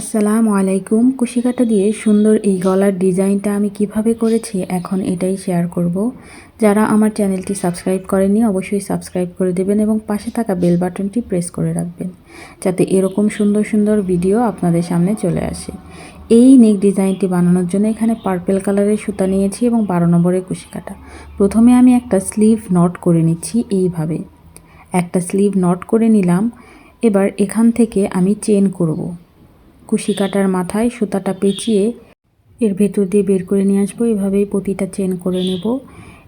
আসসালামু আলাইকুম। কুশিকাটা দিয়ে সুন্দর এই গলার ডিজাইনটা আমি কীভাবে করেছি এখন এটাই শেয়ার করব। যারা আমার চ্যানেলটি সাবস্ক্রাইব করেনি অবশ্যই সাবস্ক্রাইব করে দেবেন এবং পাশে থাকা বেল বাটনটি প্রেস করে রাখবেন, যাতে এরকম সুন্দর সুন্দর ভিডিও আপনাদের সামনে চলে আসে। এই নেক ডিজাইনটি বানানোর জন্য এখানে পার্পেল কালারের সুতা নিয়েছি এবং বারো নম্বরের কুশিকাটা। প্রথমে আমি একটা স্লিভ নট করে নিচ্ছি এইভাবে। একটা স্লিভ নট করে নিলাম। এবার এখান থেকে আমি চেন করব। কুশি কাটার মাথায় সুতাটা পেঁচিয়ে এর ভেতর দিয়ে বের করে নিয়ে আসব। এভাবেই প্রতিটা চেন করে নেব।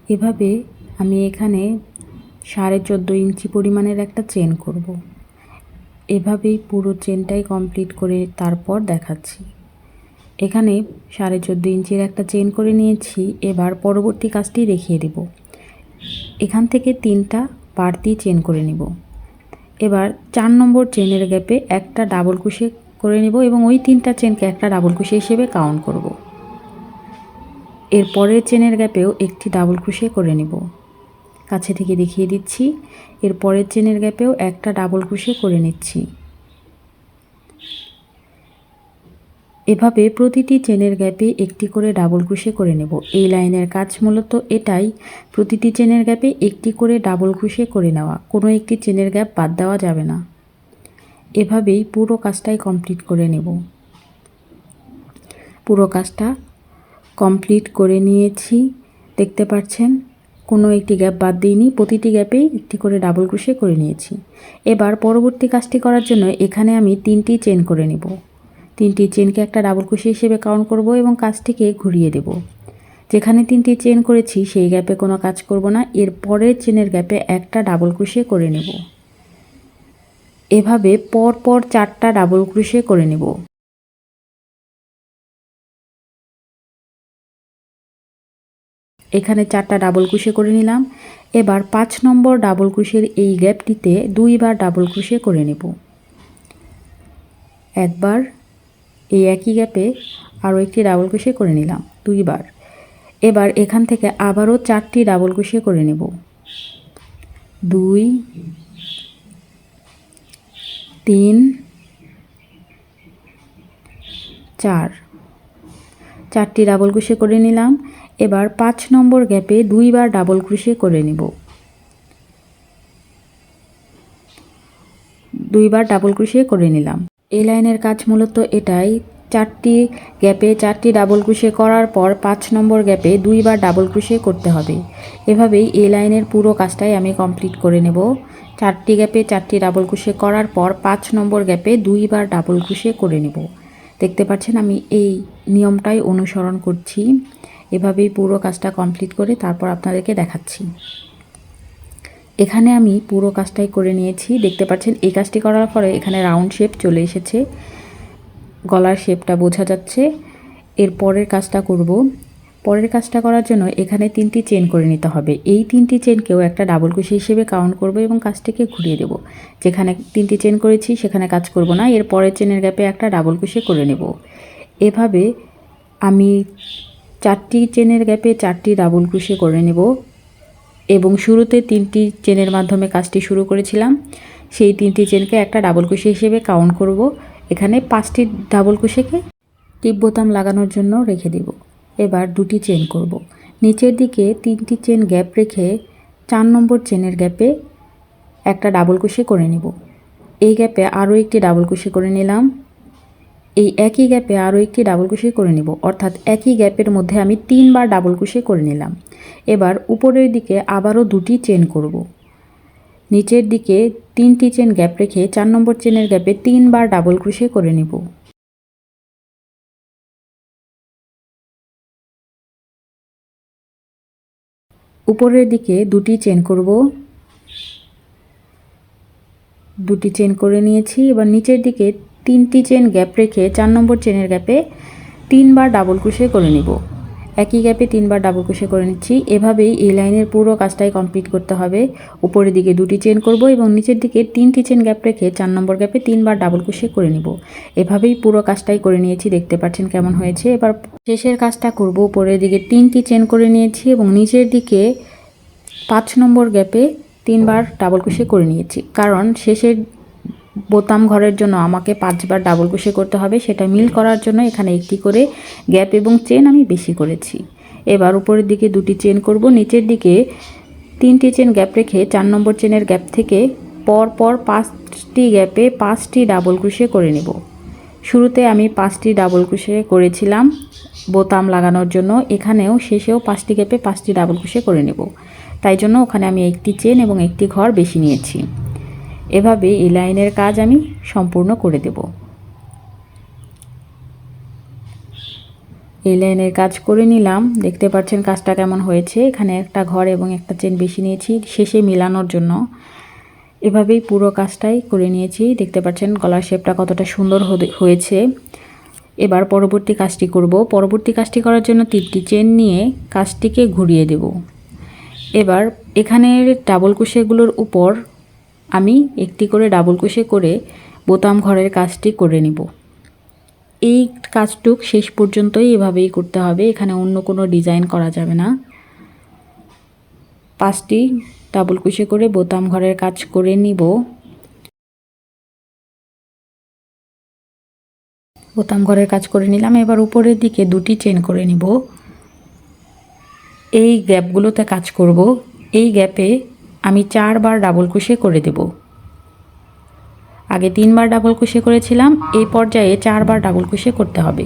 এভাবে আমি এখানে সাড়ে চোদ্দ ইঞ্চি পরিমাণের একটা চেন করব। এভাবেই পুরো চেনটাই কমপ্লিট করে তারপর দেখাচ্ছি। এখানে সাড়ে চোদ্দ ইঞ্চির একটা চেন করে নিয়েছি। এবার পরবর্তী কাজটি দেখিয়ে দেব। এখান থেকে তিনটা বাড়তি চেন করে নিব। এবার চার নম্বর চেনের গ্যাপে একটা ডাবল কুশে করে নেব এবং ওই তিনটা চেনকে একটা ডাবল কুশি হিসেবে কাউন্ট করব। এর পরের চেনের গ্যাপেও একটি ডাবল ক্রুশে করে নেব। কাছে থেকে দেখিয়ে দিচ্ছি এর পরের চেনের গ্যাপেও একটা ডাবল ক্রুশে করে নিচ্ছি। এভাবে প্রতিটি চেনের গ্যাপে একটি করে ডাবল ক্রুশে করে নেব। এই লাইনের কাজ মূলত এটাই, প্রতিটি চেনের গ্যাপে একটি করে ডাবল ক্রুশে করে নেওয়া। কোনো একটি চেনের গ্যাপ বাদ দেওয়া যাবে না। এভাবেই পুরো কাজটাই কমপ্লিট করে নেব। পুরো কাজটা কমপ্লিট করে নিয়েছি। দেখতে পাচ্ছেন, কোনো একটি গ্যাপ বাদ দিইনি। প্রতিটি গ্যাপেই একটি করে ডাবল ক্রুশে করে নিয়েছি। এবার পরবর্তী কাজটি করার জন্য এখানে আমি তিনটি চেন করে নেব। তিনটি চেনকে একটা ডাবল ক্রুশি হিসেবে কাউন্ট করব এবং কাজটিকে ঘুরিয়ে দেব। যেখানে তিনটি চেন করেছি, সেই গ্যাপে কোনো কাজ করব না। এর পরের চেনের গ্যাপে একটা ডাবল ক্রুশে করে নেব। এভাবে পর পর চারটা ডাবল ক্রুশে করে নেব। এখানে চারটা ডাবল ক্রুশে করে নিলাম। এবার পাঁচ নম্বর ডাবল ক্রুশের এই গ্যাপটিতে দুইবার ডাবল ক্রুশে করে নেব। একবার এই একই গ্যাপে আরও একটি ডাবল ক্রুশে করে নিলাম দুইবার। এবার এখান থেকে আবারও চারটি ডাবল ক্রুশে করে নেব। দুই তিন, চার। চারটি ডাবল ক্রুশে করে নিলাম। এবার পাঁচ নম্বর গ্যাপে দুইবার ডাবল ক্রুশে করে নিব। দুইবার ডাবল ক্রুশে করে নিলাম। এই লাইনের কাজ মূলত এটাই। চারটি গ্যাপে চারটি ডাবল ক্রুশে করার পর পাঁচ নম্বর গ্যাপে দুইবার ডাবল ক্রুশে করতে হবে। এভাবেই এই লাইনের পুরো কাজটাই আমি কমপ্লিট করে নেব। চারটি গ্যাপে চারটি ডাবল ক্রুশে করার পর পাঁচ নম্বর গ্যাপে দুইবার ডাবল ক্রুশে করে নেব। দেখতে পাচ্ছেন আমি এই নিয়মটাই অনুসরণ করছি। এভাবেই পুরো কাজটা কমপ্লিট করে তারপর আপনাদেরকে দেখাচ্ছি। এখানে আমি পুরো কাজটাই করে নিয়েছি। দেখতে পাচ্ছেন এই কাজটি করার পরে এখানে রাউন্ড শেপ চলে এসেছে। গলার শেপটা বোঝা যাচ্ছে। এর পরের কাজটা করব। পরের কাজটা করার জন্য এখানে তিনটি চেন করে নিতে হবে। এই তিনটি চেনকেও একটা ডাবল কুশি হিসেবে কাউন্ট করব এবং কাজটিকে ঘুরিয়ে দেব। যেখানে তিনটি চেন করেছি, সেখানে কাজ করব না। এর পরের চেনের গ্যাপে একটা ডাবল কুশি করে নেব। এভাবে আমি চারটি চেনের গ্যাপে চারটি ডাবল কুশি করে নেব এবং শুরুতে তিনটি চেনের মাধ্যমে কাজটি শুরু করেছিলাম। সেই তিনটি চেনকে একটা ডাবল কুশি হিসেবে কাউন্ট করব। এখানে পাঁচটি ডাবল কুশিকে টিপ বোতাম লাগানোর জন্য রেখে দেব। এবার দুটি চেন করব। নিচের দিকে তিনটি চেন গ্যাপ রেখে চার নম্বর চেনের গ্যাপে একটা ডাবল কুশি করে নেব। এই গ্যাপে আরও একটি ডাবল কুশি করে নিলাম। এই একই গ্যাপে আরও একটি ডাবল কুশি করে নিব। অর্থাৎ একই গ্যাপের মধ্যে আমি তিনবার ডাবল কুশি করে নিলাম। এবার উপরের দিকে আবারও দুটি চেন করব। নিচের দিকে তিনটি চেন গ্যাপ রেখে চার নম্বর চেনের গ্যাপে তিনবার ডাবল ক্রুশে করে নিব। উপরের দিকে দুটি চেন করব। দুটি চেন করে নিয়েছি। এবার নিচের দিকে তিনটি চেন গ্যাপ রেখে চার নম্বর চেনের গ্যাপে তিনবার ডাবল ক্রুশে করে নিব। একই গ্যাপে তিনবার ডাবল ক্রোশে করে নিচ্ছি। এভাবেই এই লাইনের পুরো কাজটাই কমপ্লিট করতে হবে। উপরের দিকে দুটি চেন করব এবং নিচের দিকে তিনটি চেন গ্যাপ রেখে চার নম্বর গ্যাপে তিনবার ডাবল ক্রোশে করে নিব। এভাবেই পুরো কাজটাই করে নিয়েছি। দেখতে পাচ্ছেন কেমন হয়েছে। এবার শেষের কাজটা করব। উপরের দিকে তিনটি চেন করে নিয়েছি এবং নিচের দিকে পাঁচ নম্বর গ্যাপে তিনবার ডাবল ক্রোশে করে নিয়েছি। কারণ শেষের বোতাম ঘরের জন্য আমাকে পাঁচবার ডাবল কুশি করতে হবে, সেটা মিল করার জন্য এখানে একটি করে গ্যাপ এবং চেন আমি বেশি করেছি। এবার উপরের দিকে দুটি চেন করব, নিচের দিকে তিনটি চেন গ্যাপ রেখে চার নম্বর চেনের গ্যাপ থেকে পর পর পাঁচটি গ্যাপে পাঁচটি ডাবল ক্রুশে করে নেব। শুরুতে আমি পাঁচটি ডাবল ক্রুশে করেছিলাম বোতাম লাগানোর জন্য, এখানেও শেষেও পাঁচটি গ্যাপে পাঁচটি ডাবল ক্রুশে করে নেব। তাই জন্য ওখানে আমি একটি চেন এবং একটি ঘর বেশি নিয়েছি। এভাবে এই লাইনের কাজ আমি সম্পূর্ণ করে দেব। এই লাইনের কাজ করে নিলাম। দেখতে পাচ্ছেন কাজটা কেমন হয়েছে। এখানে একটা ঘর এবং একটা চেন বেশি নিয়েছি শেষে মিলানোর জন্য। এভাবেই পুরো কাজটাই করে নিয়েছি। দেখতে পাচ্ছেন গলার শেপটা কতটা সুন্দর হয়েছে। এবার পরবর্তী কাজটি করব। পরবর্তী কাজটি করার জন্য তিনটি চেন নিয়ে কাজটিকে ঘুরিয়ে দেব। এবার এখানের ডাবল কুশেগুলোর উপর আমি একটি করে ডাবল কুশে করে বোতাম ঘরের কাজটি করে নিব। এই কাজটুক শেষ পর্যন্তই এভাবেই করতে হবে, এখানে অন্য কোনো ডিজাইন করা যাবে না। পাঁচটি ডাবল কুশি করে বোতাম ঘরের কাজ করে নিব। বোতাম ঘরের কাজ করে নিলাম, এবার উপরের দিকে দুটি চেন করে নিব। এই গ্যাপগুলোতে কাজ করব। এই গ্যাপে আমি চারবার ডাবল কুশে করে দেব। আগে তিনবার ডাবল কুশে করেছিলাম, এই পর্যায়ে চারবার ডাবল কুশে করতে হবে।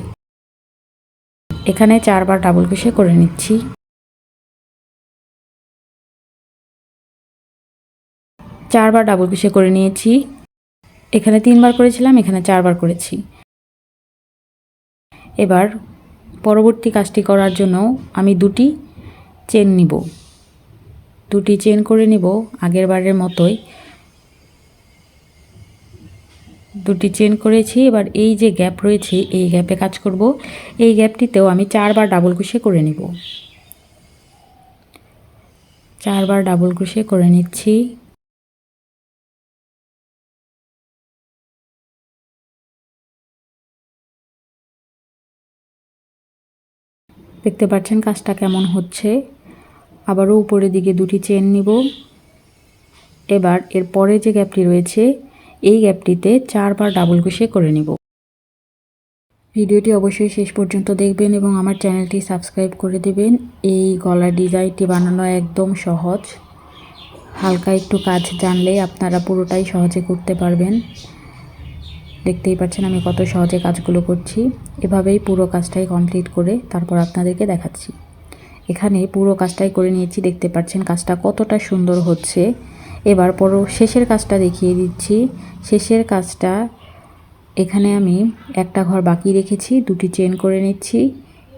এখানে চারবার ডাবল কুশে করে নিচ্ছি। চারবার ডাবল কুশে করে নিয়েছি। এখানে তিনবার করেছিলাম, এখানে চারবার করেছি। এবার পরবর্তী কাজটি করার জন্য আমি দুটি চেন নিব। দুটি চেন করে নিব, আগের বারের মতোই। দুটি চেন করেছি, এবার এই যে গ্যাপ রয়েছে, এই গ্যাপে কাজ করব। এই গ্যাপটিতেও আমি চারবার ডাবল কুশে করে নিব। চারবার ডাবল কুশে করে নিচ্ছি। দেখতে পাচ্ছেন কাজটা কেমন হচ্ছে। আবারও উপরের দিকে দুটি চেন নিব। এবার এর পরে যে গ্যাপটি রয়েছে, এই গ্যাপটিতে চারবার ডাবল কুশে করে নিব। ভিডিওটি অবশ্যই শেষ পর্যন্ত দেখবেন এবং আমার চ্যানেলটি সাবস্ক্রাইব করে দেবেন। এই গলার ডিজাইনটি বানানো একদম সহজ। হালকা একটু কাজ জানলে আপনারা পুরোটাই সহজে করতে পারবেন। দেখতেই পাচ্ছেন আমি কত সহজে কাজগুলো করছি। এভাবেই পুরো কাজটাই কমপ্লিট করে তারপর আপনাদেরকে দেখাচ্ছি। এখানে পুরো কাজটাই করে নিয়েছি, দেখতে পাচ্ছেন কাজটা কতটা সুন্দর হচ্ছে। এবার পর শেষের কাজটা দেখিয়ে দিচ্ছি। শেষের কাজটা এখানে আমি একটা ঘর বাকি রেখেছি, দুটি চেন করে নিচ্ছি।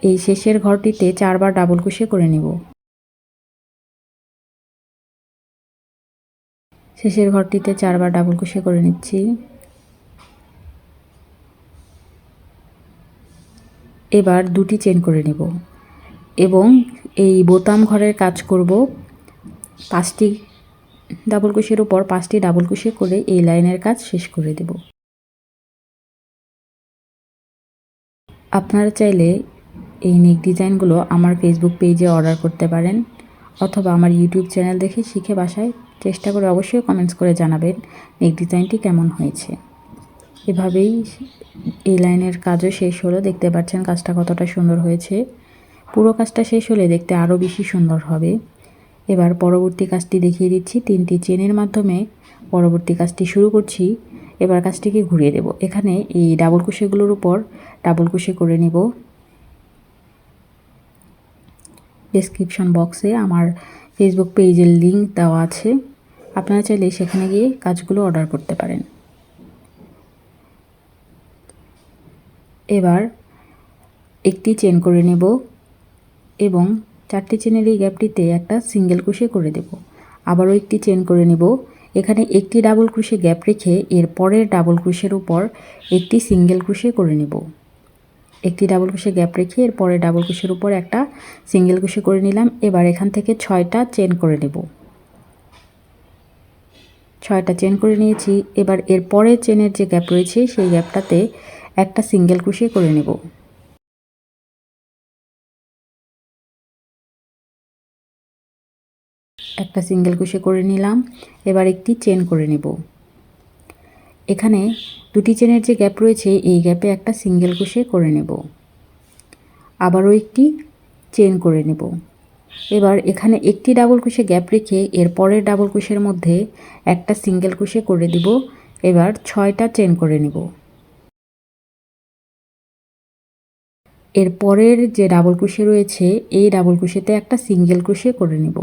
এই শেষের ঘরটিতে চারবার ডাবল কুশে করে নেব। শেষের ঘরটিতে চারবার ডাবল কুশে করে নিচ্ছি। এবার দুটি চেন করে নেব। এবং এই বোতাম ঘরের কাজ করব। পাঁচটি ডাবল কুশের উপর পাঁচটি ডাবল কুশে করে এই লাইনের কাজ শেষ করে দেব। আপনারা চাইলে এই নেক ডিজাইনগুলো আমার ফেসবুক পেজে অর্ডার করতে পারেন অথবা আমার ইউটিউব চ্যানেল দেখে শিখে বাসায় চেষ্টা করে অবশ্যই কমেন্টস করে জানাবেন নেক ডিজাইনটি কেমন হয়েছে। এভাবেই এই লাইনের কাজও শেষ হলো। দেখতে পাচ্ছেন কাজটা কতটা সুন্দর হয়েছে। পুরো কাজটা শেষ হলে দেখতে আরও বেশি সুন্দর হবে। এবার পরবর্তী কাজটি দেখিয়ে দিচ্ছি। তিনটি চেনের মাধ্যমে পরবর্তী কাজটি শুরু করছি। এবার কাজটিকে ঘুরিয়ে দেব। এখানে এই ডাবল কুশেগুলোর উপর ডাবল কুশে করে নেব। ডিসক্রিপশন বক্সে আমার ফেসবুক পেজের লিঙ্ক দেওয়া আছে। আপনারা চাইলে সেখানে গিয়ে কাজগুলো অর্ডার করতে পারেন। এবার একটি চেন করে নেব। এবং চারটি চেনের এই গ্যাপটিতে একটা সিঙ্গেল ক্রুশে করে দেব। আবারও একটি চেন করে নেব। এখানে একটি ডাবল ক্রুশে গ্যাপ রেখে এর পরের ডাবল ক্রুশের উপর একটি সিঙ্গেল ক্রুশে করে নেব। একটি ডাবল ক্রুশে গ্যাপ রেখে এর পরের ডাবল ক্রুশের উপর একটা সিঙ্গেল ক্রুশে করে নিলাম। এবার এখান থেকে ছয়টা চেন করে নেব। ছয়টা চেন করে নিয়েছি। এবার এর পরের চেনের যে গ্যাপ রয়েছে, সেই গ্যাপটাতে একটা সিঙ্গেল ক্রুশে করে নেব। একটা সিঙ্গেল কুশে করে নিলাম, এবার একটি চেন করে নেব। এখানে দুটি চেনের যে গ্যাপ রয়েছে, এই গ্যাপে একটা সিঙ্গেল কুশে করে নেব। আবারও একটি চেন করে নেব। এবার এখানে একটি ডাবল কুশে গ্যাপ রেখে এর পরের ডাবল কুশের মধ্যে একটা সিঙ্গেল কুশে করে দিব। এবার ছয়টা চেন করে নেব। এর পরের যে ডাবল কুশে রয়েছে, এই ডাবল কুশেতে একটা সিঙ্গেল কুশে করে নেব।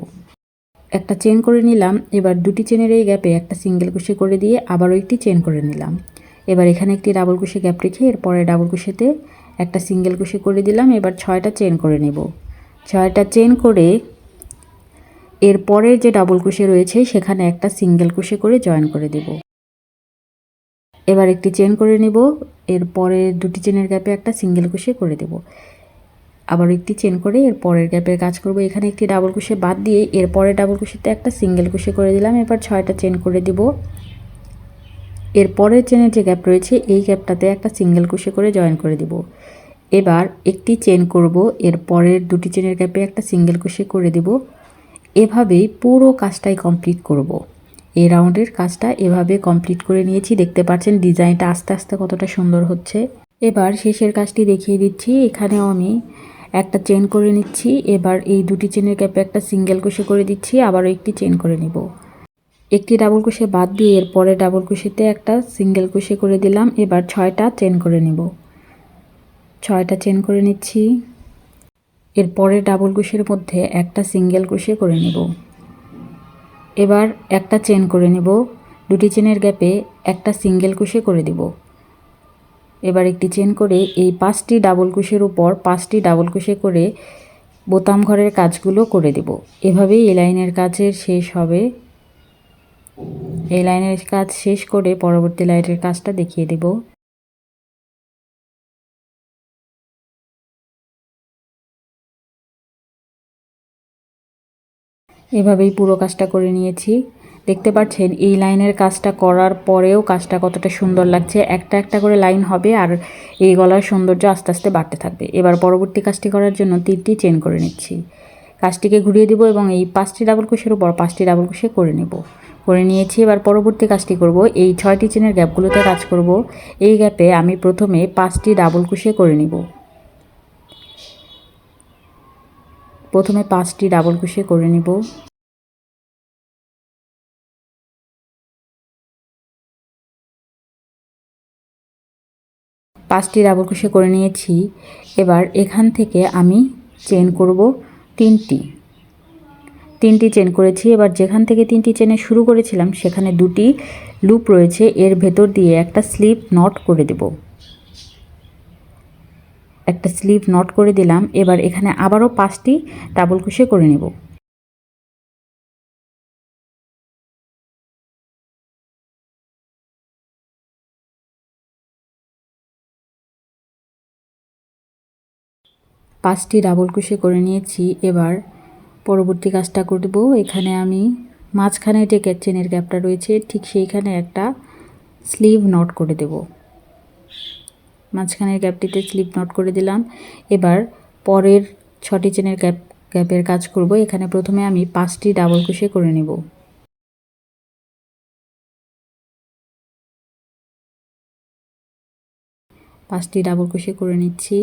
একটা চেন করে নিলাম। এবার দুটি চেনের এই গ্যাপে একটা সিঙ্গেল কুশি করে দিয়ে আবারও একটি চেন করে নিলাম। এবার এখানে একটি ডাবল কুশি গ্যাপ রেখে এরপরে ডাবল কুশিতে একটা সিঙ্গেল কুশি করে দিলাম। এবার ছয়টা চেন করে নেব। ছয়টা চেন করে এর পরের যে ডাবল কুশি রয়েছে, সেখানে একটা সিঙ্গেল কুশি করে জয়েন করে দেব। এবার একটি চেন করে নেব। এরপরে দুটি চেনের গ্যাপে একটা সিঙ্গেল কুশি করে দেব। আবার একটি চেন করে এর পরের গ্যাপের কাজ করব। এখানে একটি ডাবল কুশে বাদ দিয়ে এর পরে ডাবল কুশিতে একটা সিঙ্গেল কুশি করে দিলাম। এবার ছয়টা চেন করে দিব। এর পরের চেনের যে গ্যাপ রয়েছে, এই গ্যাপটাতে একটা সিঙ্গেল কুশি করে জয়েন করে দিব। এবার একটি চেন করব, এর পরের দুটি চেনের গ্যাপে একটা সিঙ্গেল কুশি করে দিব। এভাবেই পুরো কাজটাই কমপ্লিট করব। এই রাউন্ডের কাজটা এভাবে কমপ্লিট করে নিয়েছি। দেখতে পাচ্ছেন ডিজাইনটা আস্তে আস্তে কতটা সুন্দর হচ্ছে। এবার শেষের কাজটি দেখিয়ে দিচ্ছি। এখানেও আমি একটা চেন করে নিচ্ছি। এবার এই দুটি চেনের ক্যাপে একটা সিঙ্গেল কুশি করে দিচ্ছি, আবারও একটি চেন করে নিব। একটি ডাবল কুশি বাদ দিয়ে এরপরে ডাবল কুশিতে একটা সিঙ্গেল কুশি করে দিলাম। এবার ছয়টা চেন করে নিব। ছয়টা চেন করে নিচ্ছি। এরপরে ডাবল কুশির মধ্যে একটা সিঙ্গেল কুশি করে নিব। এবার একটা চেন করে নিব। দুটি চেনের গ্যাপে একটা সিঙ্গেল কুশি করে দিব। এবার একটি চেন করে এই পাঁচটি ডাবল কুশের উপর পাঁচটি ডাবল কুশে করে বোতাম ঘরের কাজগুলো করে দেব। এভাবেই এই লাইনের কাজের শেষ হবে। এই লাইনের কাজ শেষ করে পরবর্তী লাইনের কাজটা দেখিয়ে দেব। এভাবেই পুরো কাজটা করে নিয়েছি। দেখতে পাচ্ছেন, এই লাইনের কাজটা করার পরেও কাজটা কতটা সুন্দর লাগছে। একটা একটা করে লাইন হবে আর এই গলার সৌন্দর্য আস্তে আস্তে বাড়তে থাকবে। এবার পরবর্তী কাজটি করার জন্য তিনটি চেন করে নিচ্ছি। কাজটিকে ঘুরিয়ে দিব এবং এই পাঁচটি ডাবল কুশের উপর পাঁচটি ডাবল কুশে করে নেব। করে নিয়েছি, এবার পরবর্তী কাজটি করব। এই ছয়টি চেনের গ্যাপগুলোতে কাজ করব। এই গ্যাপে আমি প্রথমে পাঁচটি ডাবল কুশে করে নিব। প্রথমে পাঁচটি ডাবল কুশে করে নিব। পাঁচটি ডাবল কুশি করে নিয়েছি। এবার এখান থেকে আমি চেন করব তিনটি। তিনটি চেন করেছি। এবার যেখান থেকে তিনটি চেনে শুরু করেছিলাম, সেখানে দুটি লুপ রয়েছে। এর ভেতর দিয়ে একটা স্লিপ নট করে দেব। একটা স্লিপ নট করে দিলাম। এবার এখানে আবারও পাঁচটি ডাবল কুশি করে নেব। পাঁচটি ডাবল কুশি করে নিয়েছি। এবার পরবর্তী কাজটা করব। এখানে আমি মাঝখানে যে চেনের গ্যাপটা রয়েছে, ঠিক সেইখানে একটা স্লিভ নট করে দেব। মাঝখানের গ্যাপটিতে স্লিভ নট করে দিলাম। এবার পরের ছটি চেনের গ্যাপ, গ্যাপের কাজ করব। এখানে প্রথমে আমি পাঁচটি ডাবল কুশি করে নেব। পাঁচটি ডাবল কুশি করে নিচ্ছি।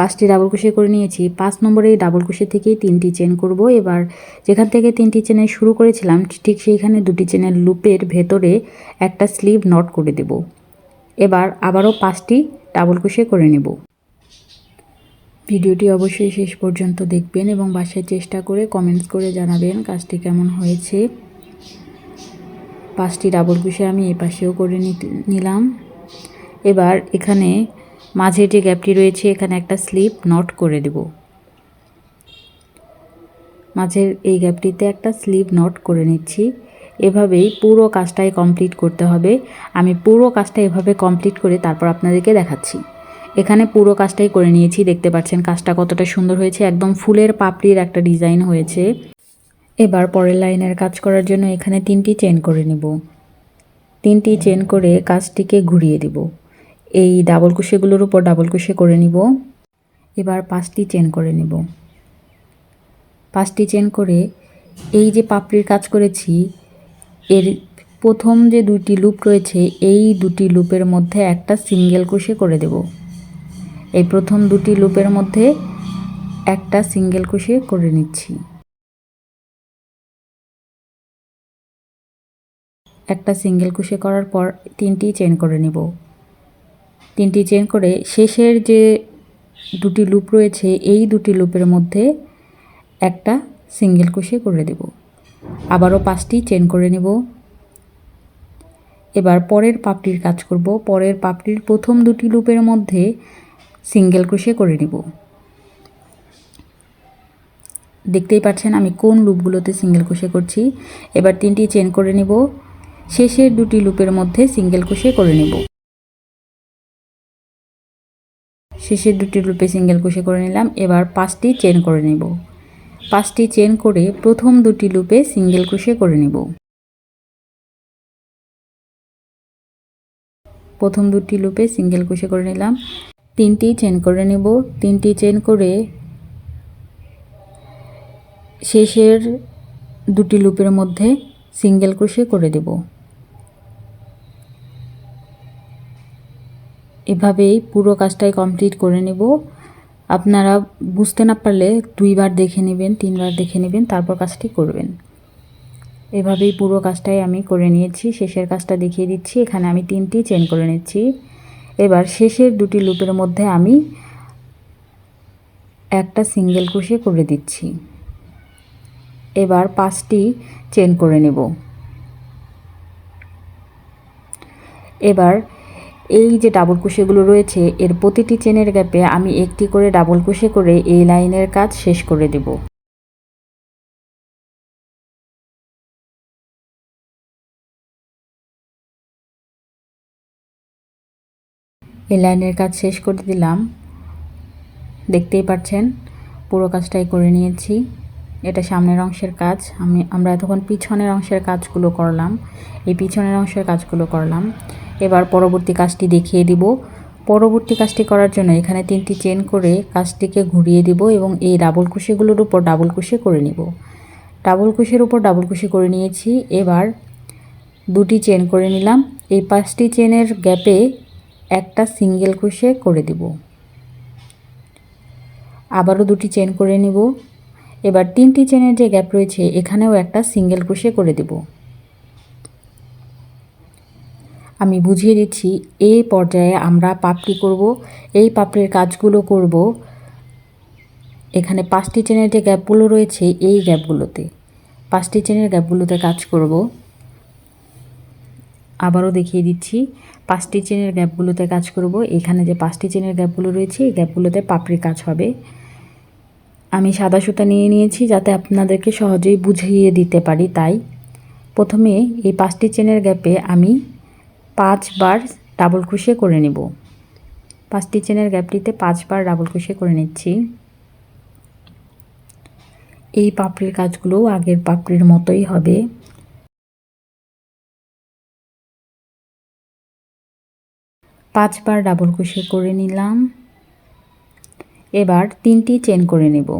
পাঁচটি ডাবল কুশি করে নিয়েছি। পাঁচ নম্বরে এই ডাবল কুশি থেকেই তিনটি চেন করব। এবার যেখান থেকে তিনটি চেনে শুরু করেছিলাম, ঠিক সেইখানে দুটি চেনের লুপের ভেতরে একটা স্লিভ নট করে দেব। এবার আবারও পাঁচটি ডাবল কুশি করে নেব। ভিডিওটি অবশ্যই শেষ পর্যন্ত দেখবেন এবং বাসায় চেষ্টা করে কমেন্টস করে জানাবেন কাজটি কেমন হয়েছে। পাঁচটি ডাবল কুশি আমি এ পাশেও করে নিলাম। এবার এখানে মাঝে যে গ্যাপটি রয়েছে, এখানে একটা স্লিপ নট করে দেব। মাঝের এই গ্যাপটিতে একটা স্লিপ নট করে নিচ্ছি। এভাবেই পুরো কাজটাই কমপ্লিট করতে হবে। আমি পুরো কাজটা এভাবে কমপ্লিট করে তারপর আপনাদেরকে দেখাচ্ছি। এখানে পুরো কাজটাই করে নিয়েছি, দেখতে পাচ্ছেন কাজটা কতটা সুন্দর হয়েছে। একদম ফুলের পাপড়ির একটা ডিজাইন হয়েছে। এবার পরের লাইনের কাজ করার জন্য এখানে তিনটি চেন করে নেব। তিনটি চেন করে কাজটিকে ঘুরিয়ে দিব। এই ডাবল কুশিগুলোর উপর ডাবল কুশি করে নিব। এবার পাঁচটি চেন করে নিব। পাঁচটি চেন করে এই যে পাপড়ির কাজ করেছি, এর প্রথম যে দুটি লুপ রয়েছে, এই দুটি লুপের মধ্যে একটা সিঙ্গেল ক্রোশে করে দেব। এই প্রথম দুটি লুপের মধ্যে একটা সিঙ্গেল ক্রোশে করে নিচ্ছি। একটা সিঙ্গেল ক্রোশে করার পর তিনটি চেন করে নেব। তিনটি চেন করে শেষের যে দুটি লুপ রয়েছে, এই দুটি লুপের মধ্যে একটা সিঙ্গেল ক্রোশে করে দেব আবারও পাঁচটি চেন করে নেব। এবার পরের পাপড়ির কাজ করব। পরের পাপড়ির প্রথম দুটি লুপের মধ্যে সিঙ্গেল ক্রোশে করে নেব। দেখতেই পাচ্ছেন আমি কোন লুপগুলোতে সিঙ্গেল ক্রোশে করছি। এবার তিনটি চেন করে নেব। শেষের দুটি লুপের মধ্যে সিঙ্গেল ক্রোশে করে নেব। শেষের দুটি লুপে সিঙ্গেল ক্রোশে করে নিলাম, এবার পাঁচটি চেন করে নেব। পাঁচটি চেন করে প্রথম দুটি লুপে সিঙ্গেল ক্রোশে করে নেব। প্রথম দুটি লুপে সিঙ্গেল ক্রোশে করে নিলাম। তিনটি চেন করে নেব। তিনটি চেন করে শেষের দুটি লুপের মধ্যে সিঙ্গেল ক্রোশে করে দেব। এভাবেই পুরো কাজটাই কমপ্লিট করে নেব। আপনারা বুঝতে না পারলে দুইবার দেখে নেবেন, তিনবার দেখে নেবেন, তারপর কাজটি করবেন। এভাবেই পুরো কাজটাই আমি করে নিয়েছি। শেষের কাজটা দেখিয়ে দিচ্ছি। এখানে আমি তিনটি চেন করে নিচ্ছি। এবার শেষের দুটি লুপের মধ্যে আমি একটা সিঙ্গেল ক্রোশে করে দিচ্ছি। এবার পাঁচটি চেন করে নেব। এবার এই যে ডাবল কুশেগুলো রয়েছে, এর প্রতিটি চেনের গ্যাপে আমি একটি করে ডাবল কুশে করে এই লাইনের কাজ শেষ করে দেব। এই লাইনের কাজ শেষ করে দিলাম। দেখতেই পাচ্ছেন, পুরো কাজটাই করে নিয়েছি। এটা সামনের অংশের কাজ। আমি, আমরা এতক্ষণ পিছনের অংশের কাজগুলো করলাম। এই পিছনের অংশের কাজগুলো করলাম। এবার পরবর্তী কাজটি দেখিয়ে দিব। পরবর্তী কাজটি করার জন্য এখানে তিনটি চেন করে কাজটিকে ঘুরিয়ে দিব এবং এই ডাবল কুশিগুলোর উপর ডাবল কুশি করে নিব। ডাবল কুশির উপর ডাবল কুশি করে নিয়েছি। এবার দুটি চেন করে নিলাম। এই পাঁচটি চেনের গ্যাপে একটা সিঙ্গেল কুশে করে দিব। আবারও দুটি চেন করে নিব। এবার তিনটি চেনের যে গ্যাপ রয়েছে, এখানেও একটা সিঙ্গেল ক্রোশে করে দেব। আমি বুঝিয়ে দিচ্ছি, এই পর্যায়ে আমরা পাপড়ি করব? এই পাপড়ির কাজগুলো করব। এখানে পাঁচটি চেনের যে গ্যাপগুলো রয়েছে, এই গ্যাপগুলোতে। পাঁচটি চেনের গ্যাপগুলোতে কাজ করব। আবারও দেখিয়ে দিচ্ছি, পাঁচটি চেনের গ্যাপগুলোতে কাজ করব। এখানে যে পাঁচটি চেনের গ্যাপগুলো রয়েছে, এই গ্যাপগুলোতে পাপড়ির কাজ হবে। আমি সাদা সুতা নিয়ে নিয়েছি যাতে আপনাদেরকে সহজেই বুঝিয়ে দিতে পারি। তাই প্রথমে এই পাঁচটি চেনের গ্যাপে আমি পাঁচবার ডাবল ক্রুশে করে নেব। পাঁচটি চেনের গ্যাপটিতে পাঁচবার ডাবল ক্রুশে করে নিচ্ছি। এই পাপড়ির কাজগুলো আগের পাপড়ির মতোই হবে। পাঁচবার ডাবল ক্রুশে করে নিলাম। এবার তিনটি চেন করে নেব।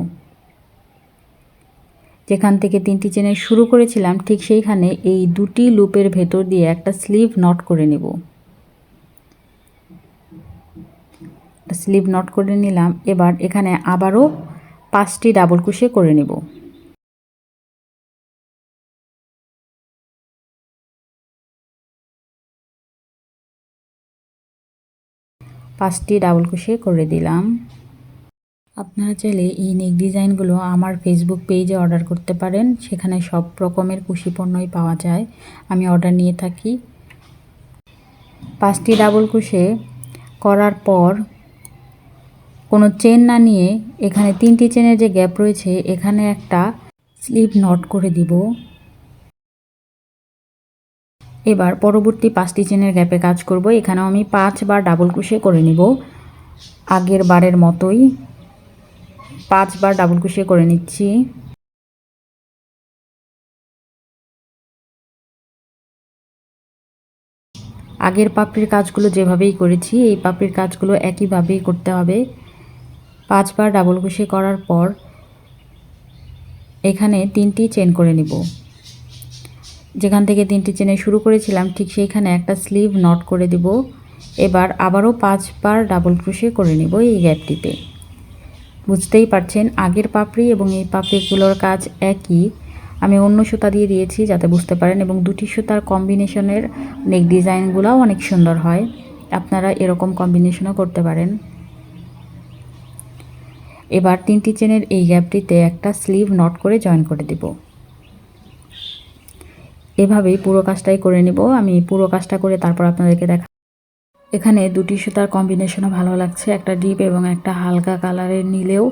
যেখান থেকে তিনটি চেনের শুরু করেছিলাম, ঠিক সেইখানে এই দুটি লুপের ভেতর দিয়ে একটা স্লিভ নট করে নেব। স্লিভ নট করে নিলাম, এবার এখানে আবারও পাঁচটি ডাবল কুশে করে নেব। পাঁচটি ডাবল কুশে করে দিলাম। আপনারা চাইলে এই নেক ডিজাইনগুলো আমার ফেসবুক পেজে অর্ডার করতে পারেন। সেখানে সব রকমের কুশি পণ্যই পাওয়া যায়। আমি অর্ডার নিয়ে থাকি। পাঁচটি ডাবল কুশে করার পর কোনো চেন না নিয়ে এখানে তিনটি চেনের যে গ্যাপ রয়েছে, এখানে একটা স্লিপ নট করে দিব। এবার পরবর্তী পাঁচটি চেনের গ্যাপে কাজ করব। এখানেও আমি পাঁচবার ডাবল কুশে করে নিব। আগের বারের মতোই। পাঁচবার ডাবল কুশিয়ে করে নিচ্ছি। আগের পাপড়ির কাজগুলো যেভাবেই করেছি, এই পাপড়ির কাজগুলো একইভাবেই করতে হবে। পাঁচবার ডাবল কুশি করার পর এখানে তিনটি চেন করে নিব। যেখান থেকে তিনটি চেনে শুরু করেছিলাম, ঠিক সেইখানে একটা স্লিভ নট করে দিব। এবার আবারও পাঁচবার ডাবল ক্রোশে করে নিব এই গ্যাপটিতে বুঝতেই পারছেন, আগের পাপড়ি এবং এই পাপড়িগুলোর কাজ একই। আমি অন্য সুতা দিয়ে দিয়েছি যাতে বুঝতে পারেন এবং দুটি সুতার কম্বিনেশনের নেক ডিজাইনগুলোও অনেক সুন্দর হয়। আপনারা এরকম কম্বিনেশনও করতে পারেন। এবার তিনটি চেনের এই গ্যাপটিতে একটা স্লিভ নট করে জয়েন করে দিব। এভাবেই পুরো কাজটাই করে নিব। আমি পুরো কাজটা করে তারপর আপনাদেরকে দেখা এখানে দুটি সুতার কম্বিনেশনও ভালো লাগছে, একটা ডিপ এবং একটা হালকা কালারের নিলেও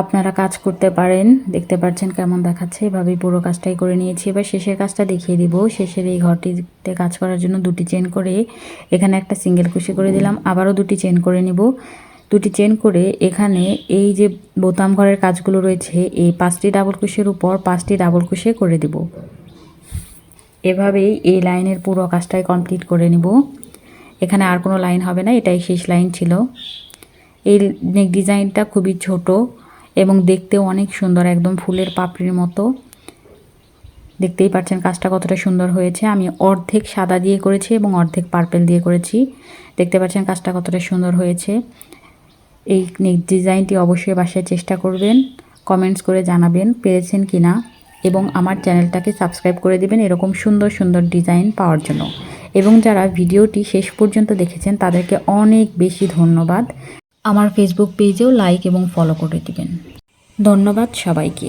আপনারা কাজ করতে পারেন। দেখতে পাচ্ছেন কেমন দেখাচ্ছে, এভাবেই পুরো কাজটাই করে নিয়েছি। এবার শেষের কাজটা দেখিয়ে দিব। শেষের এই ঘরটিতে কাজ করার জন্য দুটি চেন করে এখানে একটা সিঙ্গেল কুশি করে দিলাম, আবারও দুটি চেন করে নিব। দুটি চেন করে এখানে এই যে বোতাম ঘরের কাজগুলো রয়েছে, এই পাঁচটি ডাবল কুশের উপর পাঁচটি ডাবল কুশে করে দিব। এভাবেই এই লাইনের পুরো কাজটাই কমপ্লিট করে নিব। এখানে আর কোনো লাইন হবে না, এটাই শেষ লাইন ছিল। এই নেক ডিজাইনটা খুবই ছোট এবং দেখতেও অনেক সুন্দর, একদম ফুলের পাপড়ির মতো। দেখতেই পাচ্ছেন কাজটা কতটা সুন্দর হয়েছে। আমি অর্ধেক সাদা দিয়ে করেছি এবং অর্ধেক পার্পেল দিয়ে করেছি। দেখতে পাচ্ছেন কাজটা কতটা সুন্দর হয়েছে। এই নেক ডিজাইনটি অবশ্যই বাসায় চেষ্টা করবেন, কমেন্টস করে জানাবেন পেরেছেন কি না এবং আমার চ্যানেলটাকে সাবস্ক্রাইব করে দিবেন এরকম সুন্দর সুন্দর ডিজাইন পাওয়ার জন্য। এবং যারা ভিডিওটি শেষ পর্যন্ত দেখেছেন, তাদেরকে অনেক বেশি ধন্যবাদ। আমার ফেসবুক পেজেও লাইক এবং ফলো করে দিবেন। ধন্যবাদ সবাইকে।